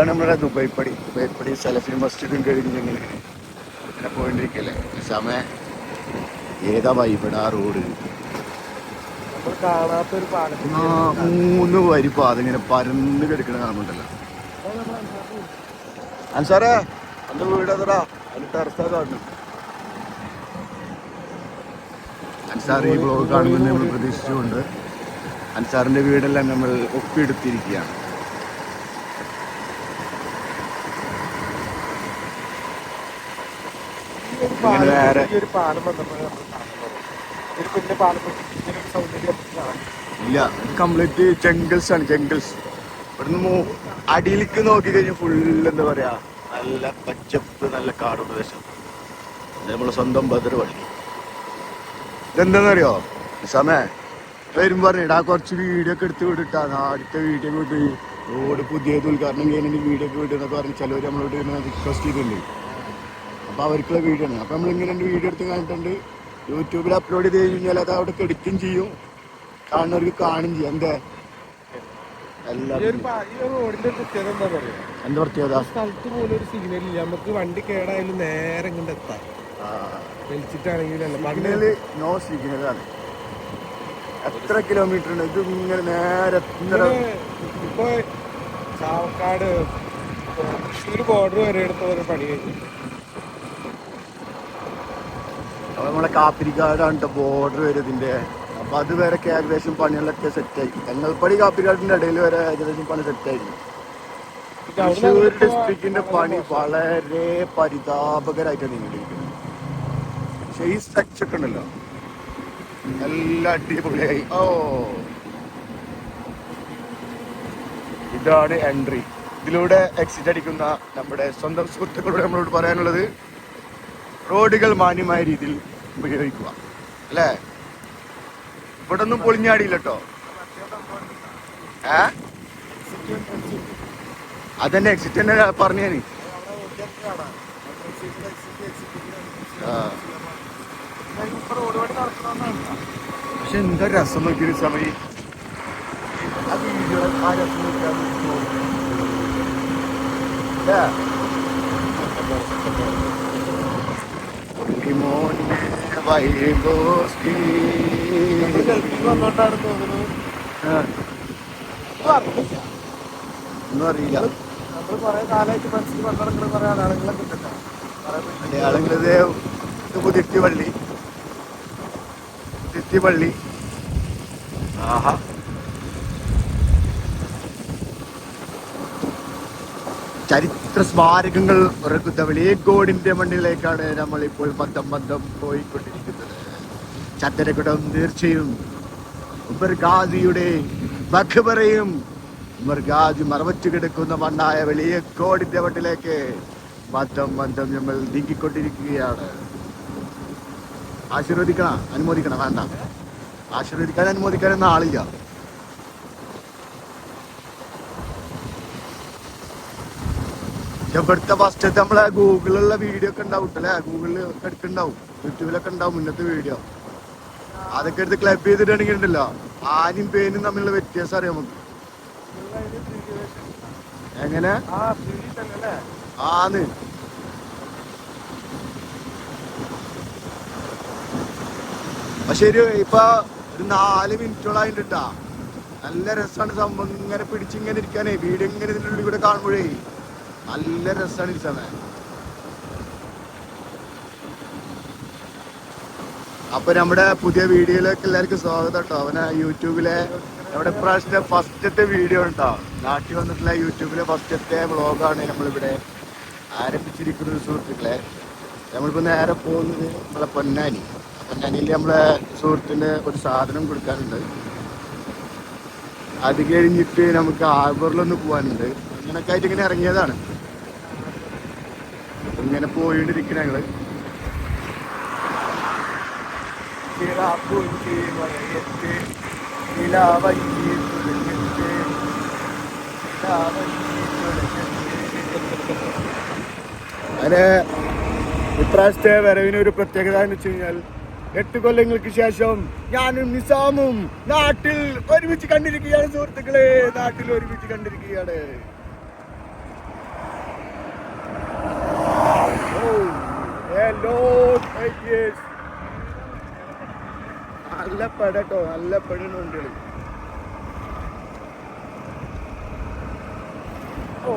ഇതാണ് നമ്മുടെ ദുബൈപ്പടി ദുബൈപ്പടി സലഫി മസ്ജിദും കഴിഞ്ഞ് ഇങ്ങനെ ഇങ്ങനെ പോയിട്ടിരിക്കല്ലേ സമയം ഏതാ വൈബിട ആ റോഡ് മൂന്ന് വരി പാത ഇങ്ങനെ പരന്ന് കിടക്കണ കാണുന്നുണ്ടല്ലോ. അൻസാറേ എന്റെ വീട് അതടാ അതിന് ടെറസാ കാണുന്നു അൻസാർ ഈ ബ്ലോഗ് കാണുമെന്ന് നമ്മൾ പ്രതീക്ഷിച്ചുകൊണ്ട് അൻസാറിന്റെ വീടെല്ലാം നമ്മൾ ഒപ്പിയെടുത്തിരിക്കുകയാണ് ഈ ഒരു ഇങ്ങനെ പാലം വേറെ- ഈ ഒരു പാലം വന്നപ്പോഴാണ് നമ്മൾ കാണുന്നത്. ഒരു കുഞ്ഞു പാലം പൊട്ടി ഇങ്ങനെ ഒരു സൗന്ദര്യം നമുക്ക് കാണാം. ഇല്ല കംപ്ലീറ്റ് ജംഗിൾസ് ആണ് ജംഗിൾസ് ഇവിടുന്ന് മൂ അടിയിലേക്ക് നോക്കി കഴിഞ്ഞാൽ ഫുള്ള് എന്താ പറയാ നല്ല പച്ചപ്പ് നല്ല കാട് പ്രദേശം. നമ്മളെ സ്വന്തം ബദർ പള്ളി. ഇതെന്താന്നറിയോ? സമയ വരും പറഞ്ഞിട്ട് ആ കുറച്ച് വീഡിയോ ഒക്കെ എടുത്ത് വിട്ടിട്ടാ അടുത്ത വീഡിയോ വിട്ട് റോഡ് പുതിയത് ഉദ്ഘാടനം കഴിഞ്ഞിട്ട് വീഡിയോ ഒക്കെ വിട്ടെന്നൊക്കെ പറഞ്ഞ് ചിലവർ നമ്മളോട് റിക്വസ്റ്റ് ചെയ്തിട്ടുണ്ട് അപ്പൊ അവർക്കുള്ള വീഡിയോ ആണ്. അപ്പോൾ നമ്മൾ ഇങ്ങനെ രണ്ട് വീഡിയോ എടുത്ത് കാണിട്ടുണ്ട് യൂട്യൂബിൽ അപ്ലോഡ് ചെയ്ത് കഴിഞ്ഞാൽ അത് അവിടെ എഡിറ്റും ചെയ്യും. കാണുന്നവർക്ക് കാണും ചെയ്യും. എന്താ? എന്താ പ്രത്യേകത? സ്ഥലത്ത് പോലും ഒരു സിഗ്നൽ ഇല്ല. നമുക്ക് വണ്ടി കേടായാലും നേരെ ഇങ്ങോട്ട് എത്താം. നോ സിഗ്നലാണ് എത്ര കിലോമീറ്റർ ഉണ്ട്? ഇത് ഇങ്ങനെ നേരെ ഇപ്പൊ ചാവക്കാട് തൃശ്ശൂർ ബോർഡർ വരെ എടുത്ത ഒരു പണി കഴിഞ്ഞു. അപ്പൊ നമ്മളെ കാപ്പിരിക്കാടാണ് ബോർഡർ വരും ഇതിന്റെ. അപ്പൊ അത് വരെ ഏകദേശം പണികളൊക്കെ സെറ്റായി തെങ്ങൽപ്പടി കാപ്പിരിക്കാടിന്റെ ഇടയിൽ വരെ ഏകദേശം പണി സെറ്റായിരുന്നു തൃശ്ശൂർ ഡിസ്ട്രിക്റ്റിന്റെ പണി വളരെ പരിതാപകരമായിട്ടാണ് നീങ്ങിയിരിക്കുന്നത് പക്ഷെ ഈ സ്ട്രക്ചർ ഒക്കെ ഉണ്ടല്ലോ. എല്ലാം അടിപൊളിയായി. ഓ. ഇതാണ് എൻട്രി ഇതിലൂടെ എക്സിറ്റ് അടിക്കുന്ന നമ്മുടെ സ്വന്തം സുഹൃത്തുക്കളോട് നമ്മളോട് പറയാനുള്ളത് റോഡുകൾ മാന്യമായ രീതിയിൽ ഉപയോഗിക്കുക. അല്ലേ? ഇവിടെ ഒന്നും പൊളിഞ്ഞാടിയില്ല കേട്ടോ ഏ? അതന്നെ എക്സിറ്റ് തന്നെ പറഞ്ഞേന്. പക്ഷെ എന്താ രസം നോക്കിയൊരു സമയം നോക്കിയാൽ വന്നോണ്ടാണ് തോന്നുന്നത് ഒന്നും അറിയില്ല മലയാളങ്ങളിത് ഇത് പള്ളി പുതിർത്തി പള്ളി ആഹാ. ചരിത്ര സ്മാരകങ്ങൾ ഉറക്കുന്ന വെളിയങ്കോടിന്റെ മണ്ണിലേക്കാണ് നമ്മൾ ഇപ്പോൾ പന്തം പന്തം പോയിക്കൊണ്ടിരിക്കുന്നത്. ചത്തരക്കുടം തീർച്ചയും ഉമർ ഗാസിയുടെ മഖബറയും ഉമർ മറവച്ചു കിടക്കുന്ന മണ്ണായ വെളിയക്കോടിന്റെ മണ്ണിലേക്ക് ബന്ധം ബന്ധം നമ്മൾ നീങ്ങിക്കൊണ്ടിരിക്കുകയാണ്. ആശീർവദിക്കണം അനുമോദിക്കണം വേണ്ട. ആശീർവദിക്കാൻ അനുമോദിക്കാനൊന്നും ആളില്ല. ഇവിടുത്തെ ഫസ്റ്റത്തെ നമ്മളെ ഗൂഗിളിലുള്ള വീഡിയോ ഒക്കെ ഉണ്ടാവും അല്ലേ ഗൂഗിളിൽ ഒക്കെ എടുക്കുന്നുണ്ടാവും യൂട്യൂബിലൊക്കെ ഉണ്ടാവും മുന്നത്തെ വീഡിയോ അതൊക്കെ എടുത്ത് ക്ലബ് ചെയ്തിട്ടാണെങ്കിൽ ഉണ്ടല്ലോ. ആരും പേനും തമ്മിലുള്ള വ്യത്യാസം അറിയാം നമുക്ക്. എങ്ങനെ? ആന്ന്. പക്ഷെ ഒരു ഇപ്പൊ ഒരു നാല് മിനിറ്റോളായിട്ടാ നല്ല രസമാണ് സംഭവം. ഇങ്ങനെ പിടിച്ചിങ്ങനെ ഇരിക്കാനേ. വീട് ഇങ്ങനെ ഇതിന്റെ ഉള്ളിൽ കൂടെ കാണുമ്പോഴേ. നല്ല രസമാണ് ഈ സമയം. അപ്പൊ നമ്മുടെ പുതിയ വീഡിയോയിലേക്ക് എല്ലാവർക്കും സ്വാഗതം കേട്ടോ. അവനെ യൂട്യൂബിലെ നമ്മുടെ പ്രാവശ്യത്തെ ഫസ്റ്റത്തെ വീഡിയോ ഉണ്ടോ നാട്ടിൽ വന്നിട്ടുള്ള യൂട്യൂബിലെ ഫസ്റ്റത്തെ വ്ളോഗാണ് നമ്മളിവിടെ ആരംഭിച്ചിരിക്കുന്നത് സുഹൃത്തുക്കളെ. നമ്മളിപ്പോ നേരെ പോകുന്നത് നമ്മളെ പൊന്നാനി. പൊന്നാനിയിൽ നമ്മളെ സുഹൃത്തിന് ഒരു സാധനം കൊടുക്കാനുണ്ട്. അത് കഴിഞ്ഞിട്ട് നമുക്ക് ഹാർബറിലൊന്ന് പോകാനുണ്ട് അങ്ങനൊക്കെ ആയിട്ട് ഇങ്ങനെ ഇറങ്ങിയതാണ്. ഇങ്ങനെ പോയിട്ടിരിക്കണ ഞങ്ങൾ. ചിറാപ്പുഞ്ചി ഇപ്രാവശ്യത്തെ വരവിന് ഒരു പ്രത്യേകത എന്ന് വെച്ച് കഴിഞ്ഞാൽ എട്ട് കൊല്ലങ്ങൾക്ക് ശേഷം ഞാനും നിസാമും നാട്ടിൽ ഒരുമിച്ച് കണ്ടിരിക്കുകയാണ് സുഹൃത്തുക്കളെ. നാട്ടിൽ ഒരുമിച്ച് കണ്ടിരിക്കുകയാണ്. പെടട്ടോ നല്ല പെടുന്ന ഓ.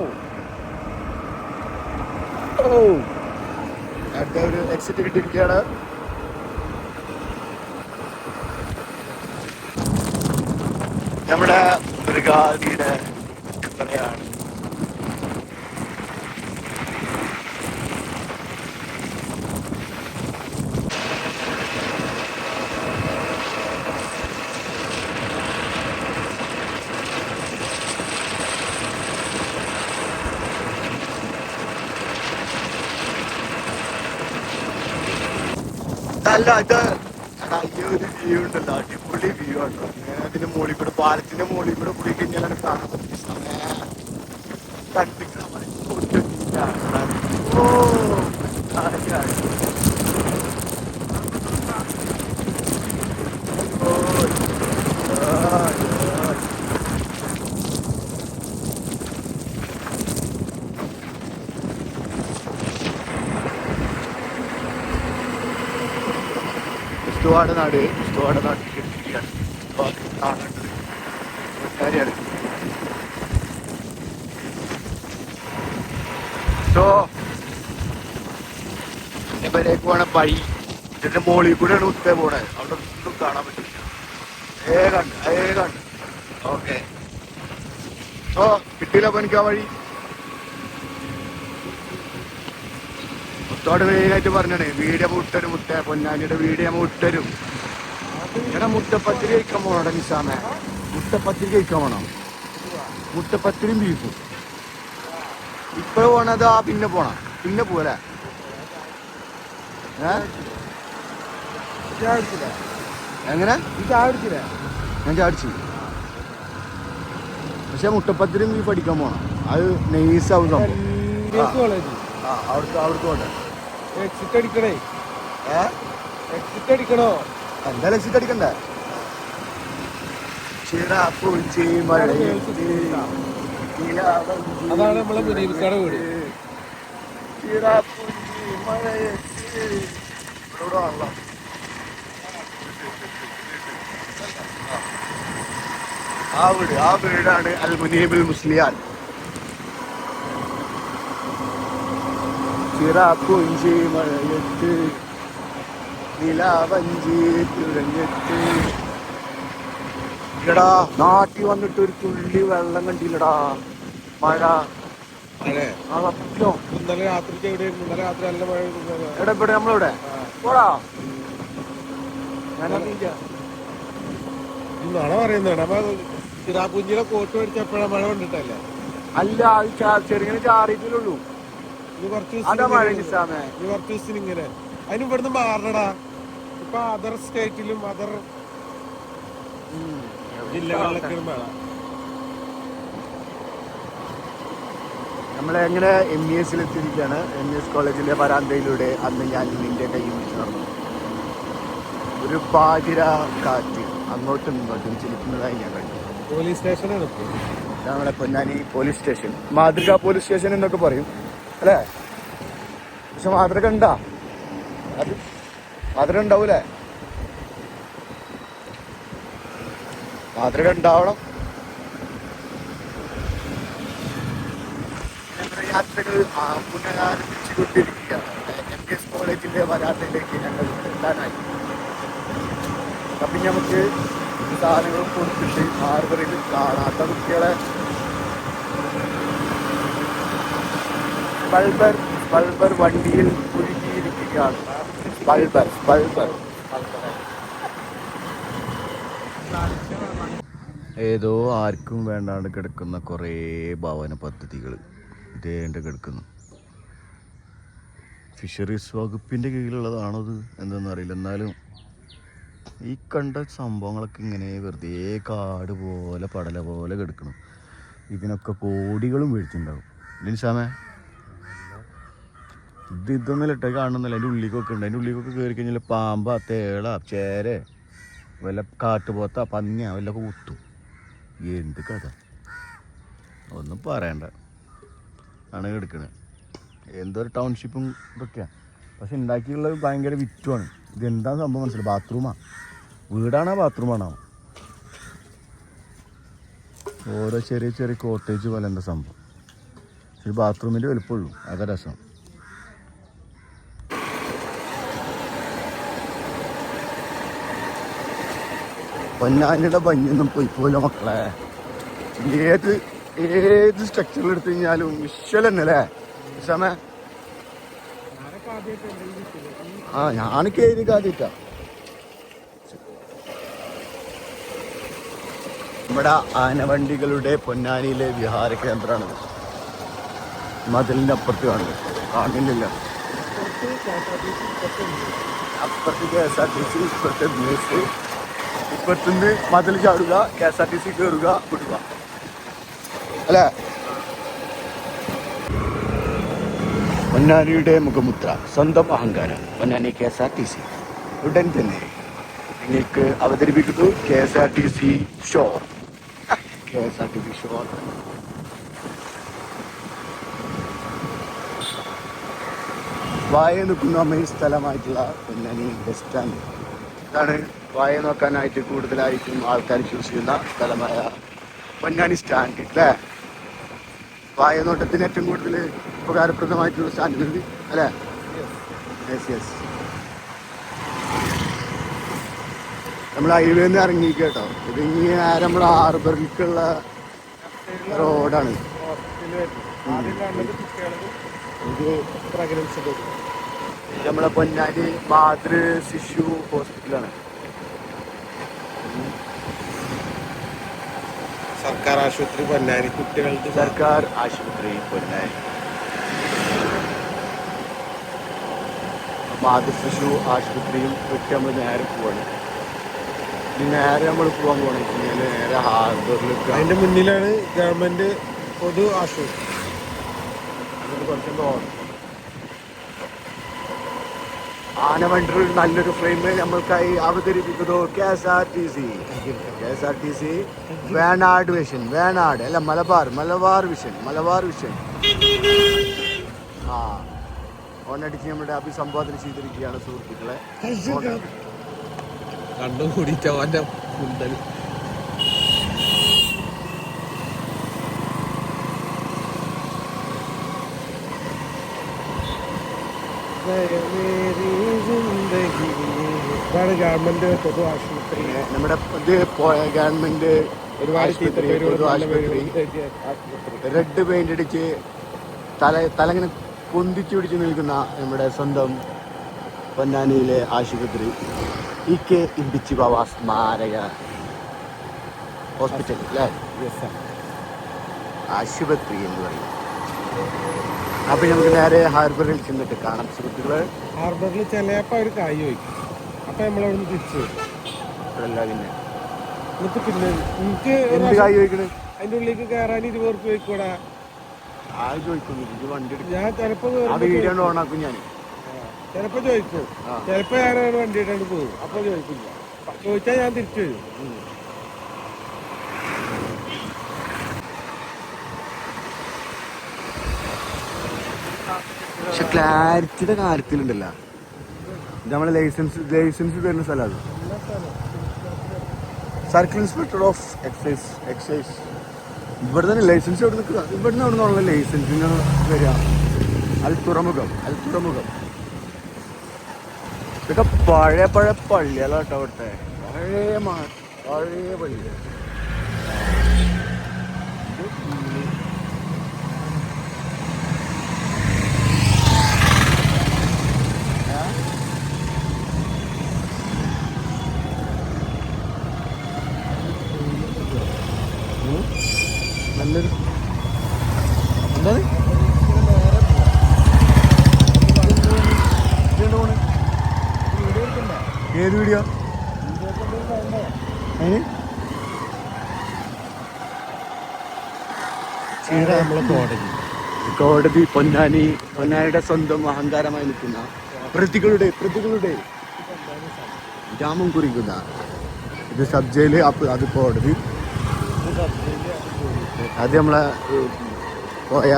ഓ. ഒരു എക്സിറ്റ് കിട്ടിയിരിക്കുകയാണ് നമ്മുടെ മൃഗാദിയുടെ അല്ല ഇത് ഈ ഒരു വ്യൂ ഉണ്ടല്ലോ അടിപൊളി വ്യൂ ഞാൻ അതിന്റെ മുകളിൽ കൂടെ പാലത്തിന്റെ മുകളിൽ കൂടെ പോയി കഴിഞ്ഞാലാണ് കാണാൻ സമയം. കണ്ടിക്കണം ഓ. ക്രിസ്തുവാട് നാട് ഇഷ്ടമാണ് നാട്ടിൽ സോ ഇവരേക്ക് പോണ വഴി ഇതിന്റെ മുകളിൽ കൂടെയാണ് ഉത്തേ പോണെ. അവിടെ ഒന്നും കാണാൻ പറ്റില്ല. ഏ കണ്ട് ഓക്കെ ഓ കിട്ടിയില്ല അപ്പൊ വഴി. മുത്തോട് മെയിനായിട്ട് പറഞ്ഞേ വീഡിയോ മുട്ടരും മുട്ട പൊന്നാനിയുടെ വീഡിയോ മുട്ടരും എടാ മുട്ടപ്പത്തിരി കഴിക്കാൻ പോണോടാ നിസാമേ? മുട്ടപ്പത്തിരി കഴിക്കാൻ പോണം? മുട്ടപ്പത്തിരിയും ബീഫും. ഇപ്പൊ പോണത് ആ പിന്നെ പോണം പിന്നെ പോലെ എങ്ങനെ? ഞാൻ ചാടിച്ചു. പക്ഷെ മുട്ടപ്പത്തിരിയും ബീഫ് അടിക്കാൻ പോണം. അത് നെയ്സാവും അവിടുത്തെ അവിടുത്തെ എക്സിറ്റ് അടിക്കണേ. ഏ? എക്സിറ്റ് അടിക്കണോ? എന്തായാലും എക്സിറ്റ് അടിക്കണ്ടേ? അതാണ് നമ്മളെ മുനീബിക്കാടെ വീട്. ആ വീട് ആ വീടാണ് അൽ മുനീബിൽ മുസ്ലിയാൻ. ചിറാപ്പൂഞ്ചി മഴയത്ത് നിലാവഞ്ചി തുഴഞ്ഞത്ത് ഇല്ലടാ നാട്ടിൽ വന്നിട്ട് ഒരു തുള്ളി വെള്ളം കണ്ടില്ലടാ. മഴ. അതെ. ആ സത്യം. ഇന്നലെ രാത്രിക്ക് എവിടെയായിരുന്നു? ഇന്നലെ രാത്രി നല്ല മഴ ഇവിടെ നമ്മളിവിടെ. പോടാ. ഞാനറിയില്ല കോട്ട് മഴ കൊണ്ടിട്ടല്ലേ? അല്ല അത് ചെറുങ്ങനെ ചാറിയിട്ടില്ലുള്ളൂ കുറച്ച് ഇങ്ങനെ- അതിന് ഇവിടുന്ന് മാറണടാ. ഇപ്പൊ അതർ സ്റ്റേറ്റിലും അതർ ജില്ലകളിലൊക്കെ നമ്മളെങ്ങനെ എം ഇ എസിൽ എത്തിയിരിക്കുകയാണ് എം ഇ എസ് കോളേജിന്റെ വരാന്തയിലൂടെ അന്ന് ഞാൻ നിന്റെ കൈ വിളിച്ചു നടന്നു. ഒരു പാതിര കാറ്റ് അങ്ങോട്ടും ഇങ്ങോട്ടും ചിരിക്കുന്നതായി ഞാൻ കണ്ടു. പോലീസ് സ്റ്റേഷനാണ് ഇപ്പൊ. ഞങ്ങളെ പൊന്നാനി പോലീസ് സ്റ്റേഷൻ. മാതൃക പോലീസ് സ്റ്റേഷൻ എന്നൊക്കെ പറയും. അല്ലേ? പക്ഷെ മാതൃക ഉണ്ടാ? അത് മാതൃക ഉണ്ടാവൂലേ? മാതൃക ഉണ്ടാവണം. യാത്രകൾ പുനരാരംഭിച്ചുകൊണ്ടിരിക്കുകയാണ് എം. എസ്. കോളേജിന്റെ വരാത്തയിലേക്ക് ഞങ്ങൾ എത്താനായി. അപ്പം നമുക്ക് സാധനങ്ങൾ കൊടുത്തിട്ട് ഹാർബറിൽ കാണാത്ത കുട്ടികളെ ബൾബർ ബൾബർ വണ്ടിയിൽ കുഴുകിയിരിക്കുകയാണ് ബൾബർ ബൾബർ. ഏതോ ആർക്കും വേണ്ടാണ്ട് കിടക്കുന്ന കുറേ ഭവന പദ്ധതികൾ ഇതേണ്ട കിടക്കുന്നു. ഫിഷറീസ് വകുപ്പിന്റെ കീഴിലുള്ളതാണത് എന്തെന്നറിയില്ല എന്നാലും ഈ കണ്ട സംഭവങ്ങളൊക്കെ ഇങ്ങനെ വെറുതെ കാട് പോലെ പടല പോലെ കിടക്കണം ഇതിനൊക്കെ കോടികളും മേടിച്ചിട്ടുണ്ടാവും. ലിൻസാമേ ഇത് ഇതൊന്നും ഇട്ടേ കാണുന്നില്ല. അതിന്റെ ഉള്ളിക്കൊക്കെ ഉണ്ട്. അതിന്റെ ഉള്ളിക്കൊക്കെ കയറി കഴിഞ്ഞാൽ പാമ്പ തേള ചേര വല്ല കാട്ടുപോത്ത പന്നിയ വല്ല കുത്തും. എന്ത് കഥ? ഒന്നും പറയണ്ട. ആണ് കിടക്കണത് എന്തൊരു ടൗൺഷിപ്പും ഇതൊക്കെയാണ് പക്ഷെ ഉണ്ടാക്കിയുള്ളത് ഭയങ്കര വിറ്റുമാണ് ഇതെന്താ സംഭവം മനസ്സിലായി? ബാത്റൂമാണ് വീടാണോ ബാത്റൂമാണോ? ഓരോ ചെറിയ ചെറിയ കോട്ടേജ് പോലെ എന്താ സംഭവം. ഒരു ബാത്റൂമിന്റെ വലുപ്പമുള്ളൂ. അതാ രസം. പൊന്നാനിയുടെ ഭംഗിയൊന്നും പോയി പോലെ മക്കളെ. ഏത് ഏത് സ്ട്രക്ചറിൽ എടുത്തു കഴിഞ്ഞാലും വിഷ്വൽ തന്നെ അല്ലേ. ഈ ആ ഞാൻ കയറി കാതിട്ട നമ്മുടെ ആനവണ്ടികളുടെ പൊന്നാനിയിലെ വിഹാര കേന്ദ്രമാണ്. മതിലിന്റെ അപ്പുറത്ത് കാണുന്നത്. കാണുന്നില്ല അപ്പുറത്ത് K S R T C ഇപ്പുറത്തെ ബസ് ഇപ്പുറത്തുനിന്ന് മതിൽ ചാടുക K S R T C കയറുക വിടുക. അല്ലേ? പൊന്നാനിയുടെ മുഖമുദ്ര സ്വന്തം അഹങ്കാരം. Ponnani K S R T C ഉടൻ തന്നെ നിങ്ങൾക്ക് അവതരിപ്പിക്കുന്നു K S R T C show K S R T C show വായ നിൽക്കുന്ന സ്ഥലമായിട്ടുള്ള പൊന്നാനി ബസ് സ്റ്റാൻഡ് ഇതാണ് വായ നോക്കാനായിട്ട് കൂടുതലായിട്ടും ആൾക്കാർ ചൂസ് ചെയ്യുന്ന സ്ഥലമായ പൊന്നാനി സ്റ്റാൻഡ് അല്ലേ? വായ നോട്ടത്തിന് ഏറ്റവും കൂടുതൽ ഉപകാരപ്രദമായിട്ടുള്ള സ്റ്റാൻഡ് അല്ലേ? യെസ് യെസ് നമ്മൾ ഹൈവേന്ന് ഇറങ്ങി കേട്ടോ. ഇത് ഇനി നേരെ നമ്മുടെ ഹാർബറിലേക്കുള്ള റോഡാണ് ഇത് നമ്മളെ പൊന്നാനി മാതൃ ശിശു ഹോസ്പിറ്റലാണ് സർക്കാർ ആശുപത്രി പൊന്നാനി കുട്ടികളുടെ സർക്കാർ ആശുപത്രി പൊന്നാനി. മാതൃശിശു ആശുപത്രിയും ഒക്കെ നമ്മൾ നേരെ പോവാണ്. ഇനി നേരെ നമ്മൾ പോകാൻ പോകണം ഇനി നേരെ ഹാർബറിലേക്ക് അതിന്റെ മുന്നിലാണ് ഗവൺമെന്റ് പൊതു ആശുപത്രി. അതിന് കുറച്ച് തോന്നും ആനവണ്ടിൽ നല്ലൊരു ഫ്രെയിം നമ്മൾക്കായി അവതരിപ്പിക്കുന്നു K S R T C K S R T C Venad vision Venad അല്ല മലബാർ മലബാർ വിഷൻ മലബാർ വിഷൻ ആ ഓണടിച്ച് നമ്മുടെ അഭിസംബോധന ചെയ്തിരിക്കുകയാണ് സുഹൃത്തുക്കളെ. കണ്ടുകൂടിയിട്ട് അവന്റെ മുന്തൽ ഇതാണ് ഗവൺമെന്റ് പൊതു ആശുപത്രി. നമ്മുടെ ഇത് ഗവൺമെന്റ് ഒരുപാട് പൊതു ആശുപത്രി റെഡ് പെയിന്റ് അടിച്ച് തല തലങ്ങനെ പൊന്തിച്ചു പിടിച്ച് നിൽക്കുന്ന നമ്മുടെ സ്വന്തം പൊന്നാനിയിലെ ആശുപത്രി ഇ കെ ഇമ്പിച്ചി ബാബ സ്മാരക ഹോസ്പിറ്റൽ അല്ലേ? ആശുപത്രി എന്ന് പറയും. അപ്പൊ നമുക്ക് നേരെ ഹാർബറിൽ ചെന്നിട്ട് കാണാം സുഹൃത്തുക്കളെ. ഹാർബറിൽ ചിലപ്പോ അവർ കായ് ചോദിക്കും. അപ്പൊ നമ്മളവിടുന്ന് തിരിച്ചു വരും. അല്ല പിന്നെ. എന്നിട്ട് പിന്നെ എനിക്ക് എന്ത് കായ് ഉള്ളിലേക്ക് കയറാൻ ഇരുപത് ചോദിക്കുന്നു വണ്ടി എടുക്കും. ഞാൻ ചിലപ്പോ ആ കേറുമ്പോ വീഡിയോ ഓണാക്കും ഞാൻ ചോദിക്കും. ഞാൻ വണ്ടി ഇട്ടാണ്ട് പോകും അപ്പൊ ചോദിക്കില്ല. ചോദിച്ചാൽ ഞാൻ തിരിച്ചു വരും. പക്ഷെ ക്ലാരിറ്റിയുടെ കാര്യത്തിലുണ്ടല്ലോ. ഇത് നമ്മളെ ലൈസൻസ് ലൈസൻസ് തരുന്ന സ്ഥലമാണ് circle inspector of excise excise. ഇവിടെ തന്നെ ലൈസൻസ് എവിടെ നിൽക്കുക. ഇവിടെ നിന്ന് അവിടെ നിന്നുള്ള ലൈസൻസിന് വരിക. അൽത്തുറമുഖം തുറമുഖം അൽ തുറമുഖം ഇതൊക്കെ പഴയ പഴയ പള്ളികളാട്ടോ അവിടുത്തെ. പഴയ പഴയ പള്ളി നല്ലൊരു എന്താണ് ഇതെന്താ പോണെ? ഏത് വീഡിയോ അതിന് നമ്മളെ കോടതി കോടതി പൊന്നാനി പൊന്നാനിയുടെ സ്വന്തം അഹങ്കാരമായി നിൽക്കുന്ന പ്രതികളുടെ പ്രതികളുടെ ജാമം കുറിക്കുന്ന ഇത് സബ് ജയിൽ അപ്പൊ അത് കോടതി. അത് നമ്മളെ പോയ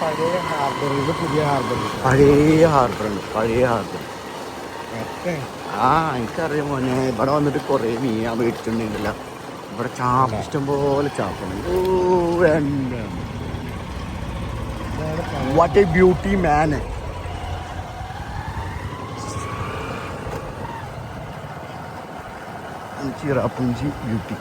പഴയ ഹാർബറിൽ പഴയ ഹാർബർ ഉണ്ട് പഴയ ഹാർബർ. ആ എനിക്കറിയാം മോനെ. ഇവിടെ വന്നിട്ട് കുറേ മീൻ മേടിച്ചിട്ടുണ്ടല്ലോ ഇവിടെ ചാപ്പ് ഇഷ്ടം പോലെ ചാപ്പുണ്ട്. What a beauty man Cherrapunji beauty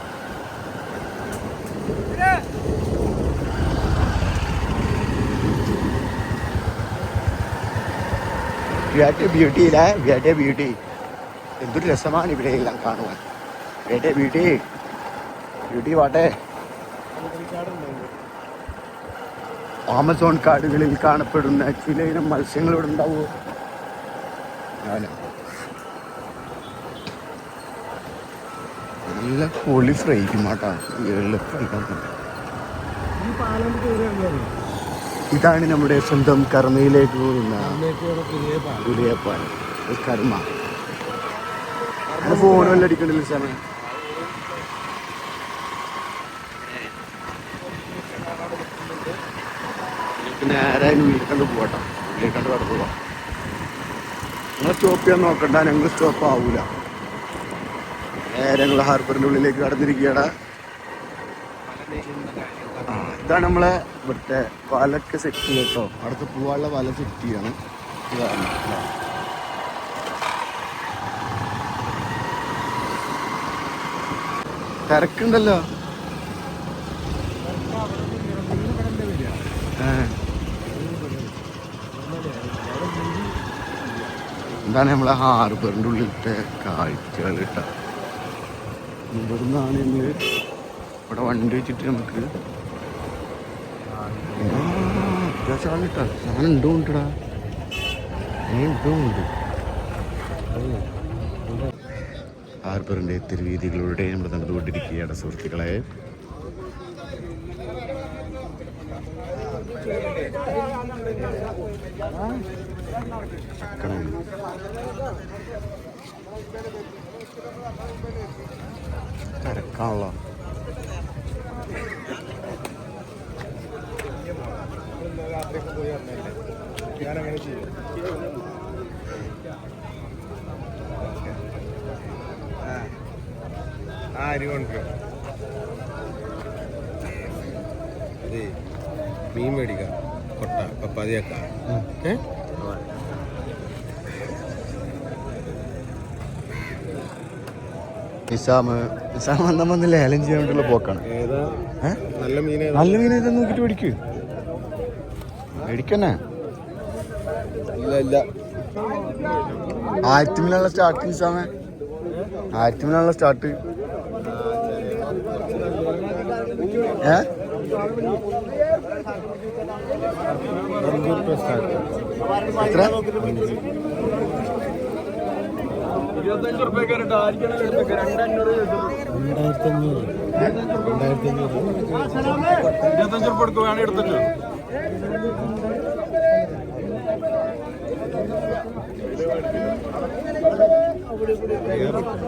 വേട്ട ബ്യൂട്ടി ഇല്ല വേട്ട ബ്യൂട്ടി എന്തൊരു രസമാണ് ഇവിടെ എല്ലാം കാണുവാൻ. വേട്ട ബ്യൂട്ടി ബ്യൂട്ടി വാട്ടെ. ആമസോൺ കാടുകളിൽ കാണപ്പെടുന്ന ചിലയിനം മത്സ്യങ്ങൾ ഇവിടെ ഉണ്ടാവുമോ നല്ല പൊളി ഫ്രൈക്കും എളുപ്പം ഈ പാലം ഇതാണ് നമ്മുടെ സ്വന്തം കർമ്മയിലേക്ക് പോകുന്ന പുതിയ കർമ്മ. ഫോൺ വല്ല അടിക്കണ്ടില്ല സമയം. നേരെ വീട്ടിൽ കണ്ട് പോകട്ടോ വീട്ടിൽ കണ്ട് കടന്നു പോവാം. നിങ്ങൾ സ്റ്റോപ്പ് ചെയ്യാൻ നോക്കണ്ട. ഞങ്ങൾ സ്റ്റോപ്പ് ആവൂല. നേരെ ഞങ്ങൾ ഹാർബറിന്റെ ഉള്ളിലേക്ക് കടന്നിരിക്കുകയാണ്. ഇതാണ് നമ്മളെ ഇവിടുത്തെ വലക്ക് സെറ്റ് ചെയ്യട്ടോ അടുത്ത് പോവാനുള്ള വല സെറ്റ് ചെയ്യാണ് ഇതാണ് ഇതാ. തിരക്കുണ്ടല്ലോ. എന്താണ് നമ്മളെ ഹാർബറിന്റെ ഉള്ളിലത്തെ കാഴ്ചകൾ കേട്ടോ ഇവിടുന്നാണ് ഇവിടെ വണ്ടി വെച്ചിട്ട് നമുക്ക് ഹാർബറിന്റെ തെരുവീതികളിലൂടെ നമ്മൾ നടന്നുകൊണ്ടിരിക്കുകയാണ് സുഹൃത്തുക്കളെ. ചക്കണം. തിരക്കാണല്ലോ രാത്രിയൊക്കെ പോയി വന്നല്ലേ ഞാൻ അങ്ങനെ ചെയ്യും ആ. ആ അരി കൊണ്ടുവരും അതെ മീൻ മേടിക്കാം. കൊട്ട പപ്പാതിയാക്കാം ഏ? നിസാമ് നിസാം വന്ന വന്ന് ലേലം ചെയ്യാൻ വേണ്ടിയുള്ള പോക്കാണ്. നല്ല മീൻ നല്ല നോക്കിട്ട് മേടിക്ക്. മേടിക്കന്നെ. ഇല്ല ഇല്ല. ആയിരത്തി മീനുള്ള സ്റ്റാർട്ട് നിസാമേ. ആയിരത്തി മീനുള്ള സ്റ്റാർട്ട്. ഏ? എത്ര? രണ്ടായിരത്തി അഞ്ഞൂറ്. രണ്ടായിരത്തി അഞ്ഞൂറ്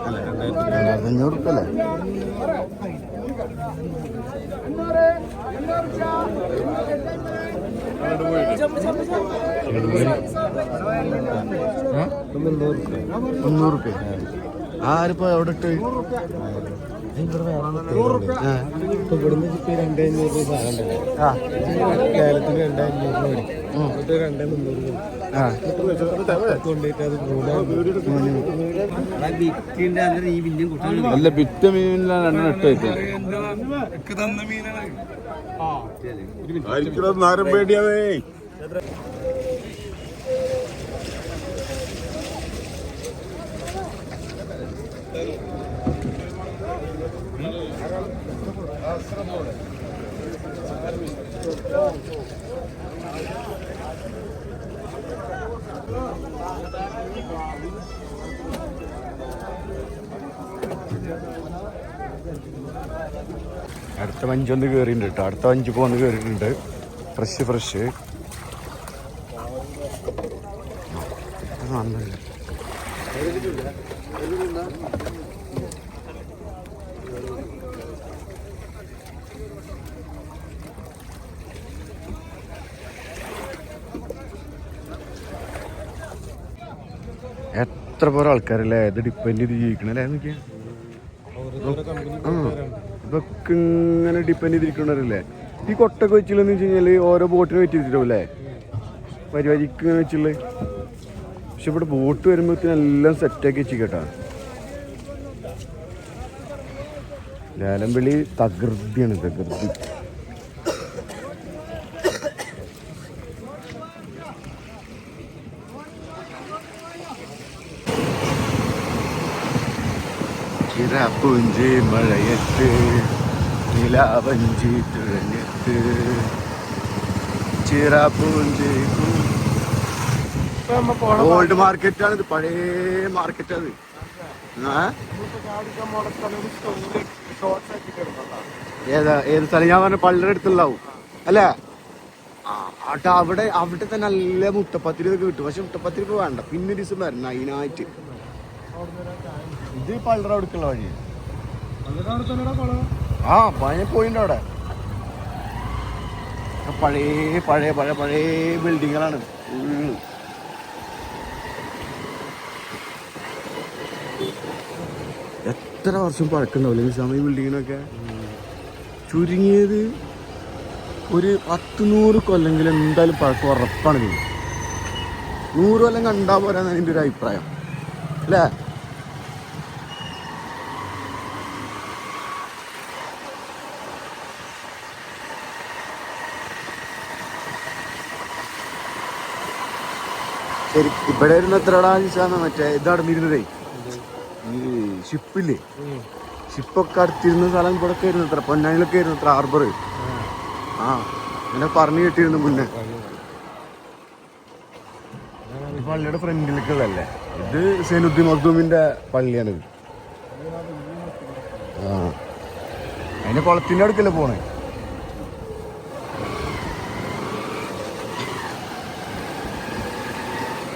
അല്ല രണ്ടായിരത്തി രണ്ടായിരത്തി അഞ്ഞൂറ് ഉറുപ്പ അല്ലേ? മുന്നൂറ് രൂപ ഉറുപ്പ ആരിപ്പോ എവിടെ ഇട്ട്? ഇവിടുന്ന് ഇപ്പൊ രണ്ടേ അഞ്ഞൂറ് രൂപ രണ്ടേ അഞ്ഞൂറ്. എന്നിട്ട് രണ്ടേ മുന്നൂറ് മൂന്നാം അല്ല വിറ്റ മീനിലാണ് രണ്ടെണ്ണം ഇട്ട് വെച്ചത് നാരം പേടിയാവേ അടുത്ത വഞ്ചി ഒന്ന് കയറിയിട്ടുണ്ട് കേട്ടോ. അടുത്ത അഞ്ച് പോന്ന് കയറിയിട്ടുണ്ട് ഫ്രഷ് ഫ്രഷ് കാണുന്നുണ്ട് എത്ര പേർ ആൾക്കാരല്ലേ? ഇത് ഡിപ്പെൻഡ് ചെയ്ത് ജീവിക്കണല്ലേ? നോക്കിയാ ആ ഇതൊക്കെ ഇങ്ങനെ ഡിപ്പെൻഡ് ചെയ്തിരിക്കണവരല്ലേ? ഈ കൊട്ടൊക്കെ വെച്ചില്ലെന്ന് വെച്ച് കഴിഞ്ഞാൽ ഓരോ ബോട്ടിന് വെച്ചിട്ടുണ്ടാവില്ലേ പരിപാടിക്ക് ഇങ്ങനെ വെച്ചിട്ടുള്ളത് പക്ഷെ ഇവിടെ ബോട്ട് വരുമ്പോഴത്തേനെല്ലാം സെറ്റാക്കി വെച്ചിക്കട്ടാ ലേലംപള്ളി തകൃതിയാണ് തകൃതി. ചിറപ്പുഞ്ചി മഴയത്ത് നിലാവഞ്ചി തുഴഞ്ഞത്ത് ചിറപ്പുഞ്ചി ഓൾഡ് മാർക്കറ്റാണ് ഇത് പഴയ മാർക്കറ്റ് അത്. ആ? നമ്മളിപ്പോ ചാടിക്കാൻ പോണ സ്ഥലം ഒരു സ്റ്റോറി ഷോർട്സ് ആക്കി കിടന്നതാ ഏതാ ഏത് സ്ഥലം? ഞാൻ പറഞ്ഞ പള്ളിയുടെ അടുത്തുണ്ടാവും. അല്ലേ? ആട്ടെ അവിടെ അവിടെ തന്നെ നല്ല മുട്ടപ്പത്തിരി ഇതൊക്കെ കിട്ടും. പക്ഷെ മുട്ടപ്പത്തിരി ഇപ്പൊ വേണ്ട. പിന്നെ ഒരു ദിവസം വരണം അതിനായിട്ട്. ഇത് പള്ളിയുടെ അടുക്കുള്ള വഴി. ആ പഴയ പോയിന്റ് അവിടെ. പഴയ പഴയ പഴയ പഴയ ബിൽഡിങ്ങുകളാണ് എത്ര വർഷം പഴക്കണ്ടാവില്ല ഈ സമയം ബിൽഡിങ്ങിനൊക്കെ ചുരുങ്ങിയത് ഒരു പത്ത് നൂറ് കൊല്ലെങ്കിലും എന്തായാലും പഴക്കം ഉറപ്പാണ് ഇത് നൂറ് കൊല്ലം കണ്ടാൽ പോരാന്നാണ് എന്റെ ഒരു അഭിപ്രായം. അല്ലേ? ശരി ഇവിടെ ഇരുന്ന് എത്രടാ ചോദിച്ചാന്ന് മറ്റേ ഇതാണ് ഈ ഷിപ്പില്ലേ ഷിപ്പൊക്കെ അടുത്തിരുന്ന സ്ഥലം ഇവിടെ ആയിരുന്നു അത്ര പൊന്നാനിലൊക്കെ ആയിരുന്നു അത്ര ഹാർബർ ആ എന്നെ പറഞ്ഞു കേട്ടിരുന്നു മുന്നേ. പള്ളിയുടെ ഫ്രണ്ടിലേക്കുള്ളതല്ലേ? ഇത് സൈനുദ്ദീൻ മഖ്ദൂമിന്റെ പള്ളിയാണിത് ആ. അതിന്റെ കുളത്തിന്റെ അടുക്കല്ലേ പോണേ?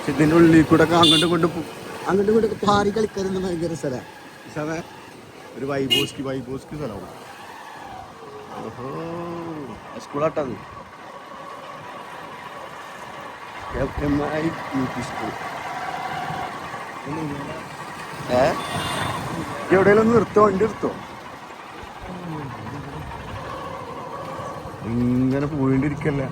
ഇതിന്റെ ഉള്ളിൽ കൂടെ അങ്ങോട്ടും കൊണ്ട് അങ്ങോട്ടും ഇങ്ങോട്ടും പാറി കളിക്കാറുണ്ട് ഭയങ്കര സ്ഥലമാണ് സമയ ഒരു വൈബോസ്കി വൈബോസ്കി സ്ഥലമാണ് ഓഹോ സ്കൂളാട്ടത് M I U P school ഏ? എവിടെയെങ്കിലും നിർത്തോ വണ്ടി നിർത്തോ. ഇങ്ങനെ പോയിണ്ടിരിക്കല്ലേ?